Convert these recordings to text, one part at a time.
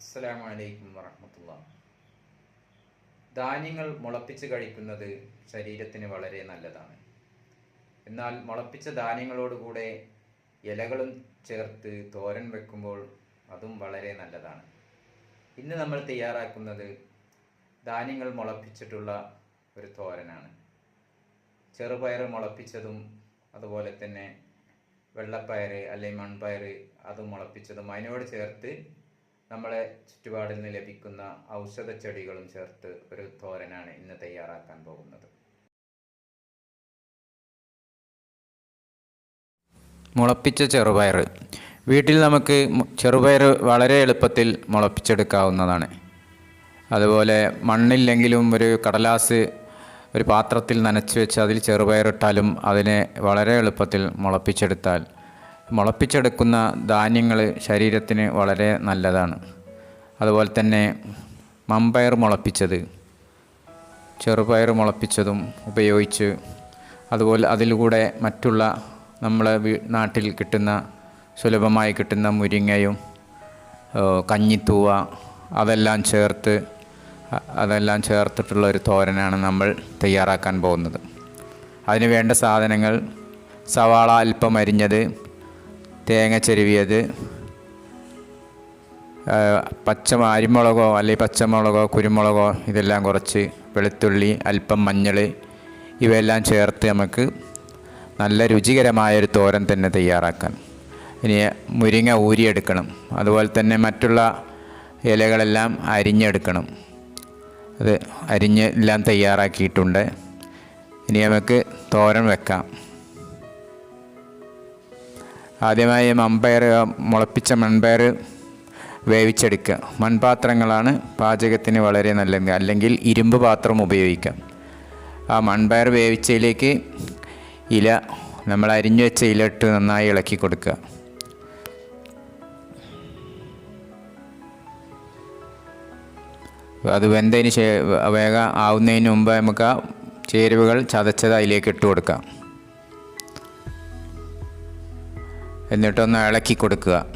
അസ്സലാമു അലൈക്കും വറഹമത്തുള്ള. ധാന്യങ്ങൾ മുളപ്പിച്ച് കഴിക്കുന്നത് ശരീരത്തിന് വളരെ നല്ലതാണ്. എന്നാൽ മുളപ്പിച്ച ധാന്യങ്ങളോടുകൂടെ ഇലകളും ചേർത്ത് തോരൻ വെക്കുമ്പോൾ അതും വളരെ നല്ലതാണ്. ഇന്ന് നമ്മൾ തയ്യാറാക്കുന്നത് ധാന്യങ്ങൾ മുളപ്പിച്ചിട്ടുള്ള ഒരു തോരനാണ്. ചെറുപയർ മുളപ്പിച്ചതും അതുപോലെ തന്നെ വെള്ളപ്പയർ അല്ലെങ്കിൽ മൺപയർ അതും മുളപ്പിച്ചതും അതിനോട് ചേർത്ത് നമ്മളെ ചുറ്റുപാടിൽ നിന്ന് ലഭിക്കുന്ന ഔഷധ ചെടികളും ചേർത്ത് ഒരു തോരനാണ് ഇന്ന് തയ്യാറാക്കാൻ പോകുന്നത്. മുളപ്പിച്ച ചെറുപയർ. വീട്ടിൽ നമുക്ക് ചെറുപയർ വളരെ എളുപ്പത്തിൽ മുളപ്പിച്ചെടുക്കാവുന്നതാണ്. അതുപോലെ മണ്ണില്ലെങ്കിലും ഒരു കടലാസ് ഒരു പാത്രത്തിൽ നനച്ച് വെച്ച് അതിൽ ചെറുപയറിട്ടാലും അതിനെ വളരെ എളുപ്പത്തിൽ മുളപ്പിച്ചെടുത്താൽ മുളപ്പിച്ചെടുക്കുന്ന ധാന്യങ്ങൾ ശരീരത്തിന് വളരെ നല്ലതാണ്. അതുപോലെ തന്നെ മമ്പയർ മുളപ്പിച്ചത് ചെറുപയർ മുളപ്പിച്ചതും ഉപയോഗിച്ച് അതുപോലെ അതിലൂടെ മറ്റുള്ള നമ്മളെ നാട്ടിൽ കിട്ടുന്ന സുലഭമായി കിട്ടുന്ന മുരിങ്ങയും കഞ്ഞിത്തൂവ അതെല്ലാം ചേർത്ത് അതെല്ലാം ചേർത്തിട്ടുള്ള ഒരു തോരനാണ് നമ്മൾ തയ്യാറാക്കാൻ പോകുന്നത്. അതിന് വേണ്ട സാധനങ്ങൾ സവാള അല്പം അരിഞ്ഞത് തേങ്ങ ചെരുവിയത്. പച്ച അരിമുളകോ അല്ലെങ്കിൽ പച്ചമുളകോ കുരുമുളകോ ഇതെല്ലാം കുറച്ച് വെളുത്തുള്ളി അല്പം മഞ്ഞൾ ഇവയെല്ലാം ചേർത്ത് നമുക്ക് നല്ല രുചികരമായൊരു തോരൻ തന്നെ തയ്യാറാക്കാം ഇനി മുരിങ്ങ ഊരിയെടുക്കണം. അതുപോലെ തന്നെ മറ്റുള്ള ഇലകളെല്ലാം അരിഞ്ഞെടുക്കണം. അത് അരിഞ്ഞ് എല്ലാം തയ്യാറാക്കിയിട്ടുണ്ട്. ഇനി നമുക്ക് തോരൻ വെക്കാം. ആദ്യമായി മമ്പയർ മുളപ്പിച്ച മൺപയർ വേവിച്ചെടുക്കുക. മൺപാത്രങ്ങളാണ് പാചകത്തിന് വളരെ നല്ലത്. അല്ലെങ്കിൽ ഇരുമ്പ് പാത്രം ഉപയോഗിക്കാം. ആ മൺപയർ വേവിച്ചതിലേക്ക് ഇല നമ്മൾ അരിഞ്ഞു വെച്ച ഇല ഇട്ട് നന്നായി ഇളക്കി കൊടുക്കുക. അത് വെന്തതിന് ശേ വേഗം ആവുന്നതിന് മുമ്പ് നമുക്ക് ചേരുവകൾ ചതച്ചത് അതിലേക്ക് ഇട്ട് കൊടുക്കാം. എന്നിട്ടൊന്ന് ഇളക്കി കൊടുക്കുക.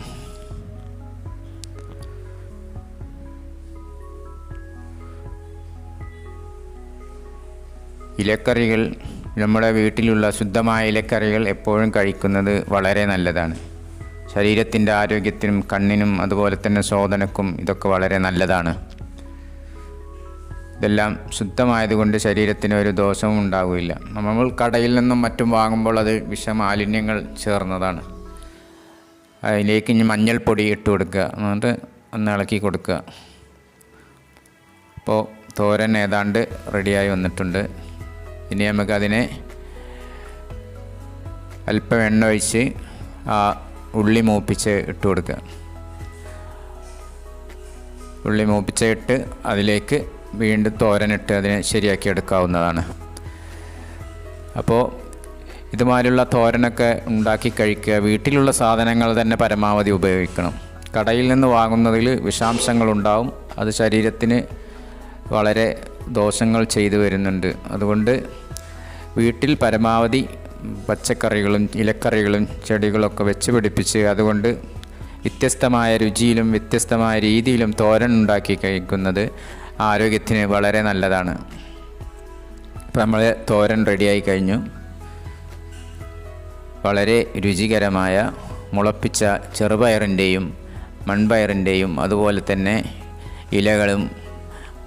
ഇലക്കറികൾ നമ്മുടെ വീട്ടിലുള്ള ശുദ്ധമായ ഇലക്കറികൾ എപ്പോഴും കഴിക്കുന്നത് വളരെ നല്ലതാണ്. ശരീരത്തിന്റെ ആരോഗ്യത്തിനും കണ്ണിനും അതുപോലെ തന്നെ ശോധനക്കും ഇതൊക്കെ വളരെ നല്ലതാണ്. ഇതെല്ലാം ശുദ്ധമായതുകൊണ്ട് ശരീരത്തിന് ഒരു ദോഷവും ഉണ്ടാവില്ല നമ്മൾ കടയിൽ നിന്നും മറ്റും വാങ്ങുമ്പോൾ അത് വിഷമാലിന്യങ്ങൾ ചേർന്നതാണ്. അതിലേക്ക് ഇനി മഞ്ഞൾപ്പൊടി ഇട്ട് കൊടുക്കുക. എന്നിട്ട് ഒന്ന് ഇളക്കി കൊടുക്കുക. അപ്പോൾ തോരൻ ഏതാണ്ട് റെഡിയായി വന്നിട്ടുണ്ട്. ഇനി നമുക്കതിനെ അല്പം എണ്ണ ഒഴിച്ച് ആ ഉള്ളി മൂപ്പിച്ച് ഇട്ട് കൊടുക്കുക. ഉള്ളി മൂപ്പിച്ച് ഇട്ട് അതിലേക്ക് വീണ്ടും തോരനിട്ട് അതിനെ ശരിയാക്കി എടുക്കാവുന്നതാണ്. അപ്പോൾ ഇതുമാതിരിയുള്ള തോരനൊക്കെ ഉണ്ടാക്കി കഴിക്കുക. വീട്ടിലുള്ള സാധനങ്ങൾ തന്നെ പരമാവധി ഉപയോഗിക്കണം. കടയിൽ നിന്ന് വാങ്ങുന്നതിൽ വിഷാംശങ്ങളുണ്ടാവും അത് ശരീരത്തിന് വളരെ ദോഷങ്ങൾ ചെയ്തു വരുന്നുണ്ട്. അതുകൊണ്ട് വീട്ടിൽ പരമാവധി പച്ചക്കറികളും ഇലക്കറികളും ചെടികളൊക്കെ വെച്ച് പിടിപ്പിച്ച് അതുകൊണ്ട് വ്യത്യസ്തമായ രുചിയിലും വ്യത്യസ്തമായ രീതിയിലും തോരൻ ഉണ്ടാക്കി കഴിക്കുന്നത് ആരോഗ്യത്തിന് വളരെ നല്ലതാണ്. ഇപ്പം നമ്മൾ തോരൻ റെഡിയായി കഴിഞ്ഞു. വളരെ രുചികരമായ മുളപ്പിച്ച ചെറുപയറിന്റെയും മൺപയറിന്റെയും അതുപോലെ തന്നെ ഇലകളും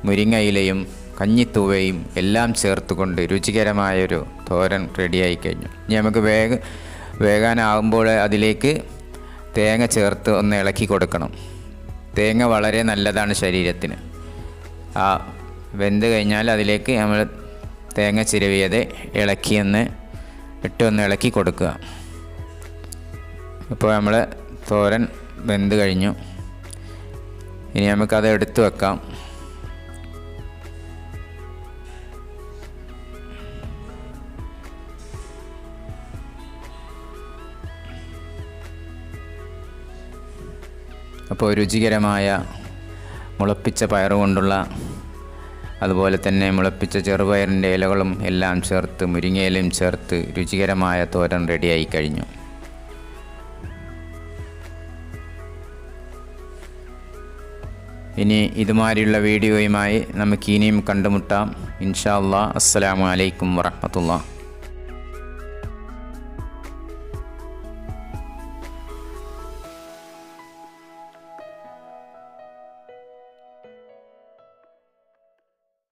മുരിങ്ങ ഇലയും കഞ്ഞിത്തൂവയും എല്ലാം ചേർത്തുകൊണ്ട് രുചികരമായൊരു തോരൻ റെഡിയായി കഴിഞ്ഞു. ഇനി നമുക്ക് വേഗ വേകാനാകുമ്പോൾ അതിലേക്ക് തേങ്ങ ചേർത്ത് ഒന്ന് ഇളക്കി കൊടുക്കണം. തേങ്ങ വളരെ നല്ലതാണ് ശരീരത്തിന്. ആ വെന്ത് കഴിഞ്ഞാൽ അതിലേക്ക് നമ്മൾ തേങ്ങ ചിരവിയത് ഇളക്കി ഒന്ന് ഇട്ട് ഒന്ന് ഇളക്കി കൊടുക്കുക. ഇപ്പോൾ നമ്മൾ തോരൻ വെന്ത് കഴിഞ്ഞു. ഇനി നമുക്കത് എടുത്തു വെക്കാം. അപ്പോൾ രുചികരമായ മുളപ്പിച്ച പയറ് കൊണ്ടുള്ള അതുപോലെ തന്നെ മുളപ്പിച്ച ചെറുപയറിന്റെ ഇലകളും എല്ലാം ചേർത്ത് മുരിങ്ങയിലയും ചേർത്ത് രുചികരമായ തോരൻ റെഡിയായി കഴിഞ്ഞു. ഇനി ഇതുമാതിരിയുള്ള വീഡിയോയുമായി നമുക്ക് ഇനിയും കണ്ടുമുട്ടാം. ഇൻഷാ അല്ലാ അസ്സലാമു അലൈക്കും വറഹമത്തുള്ള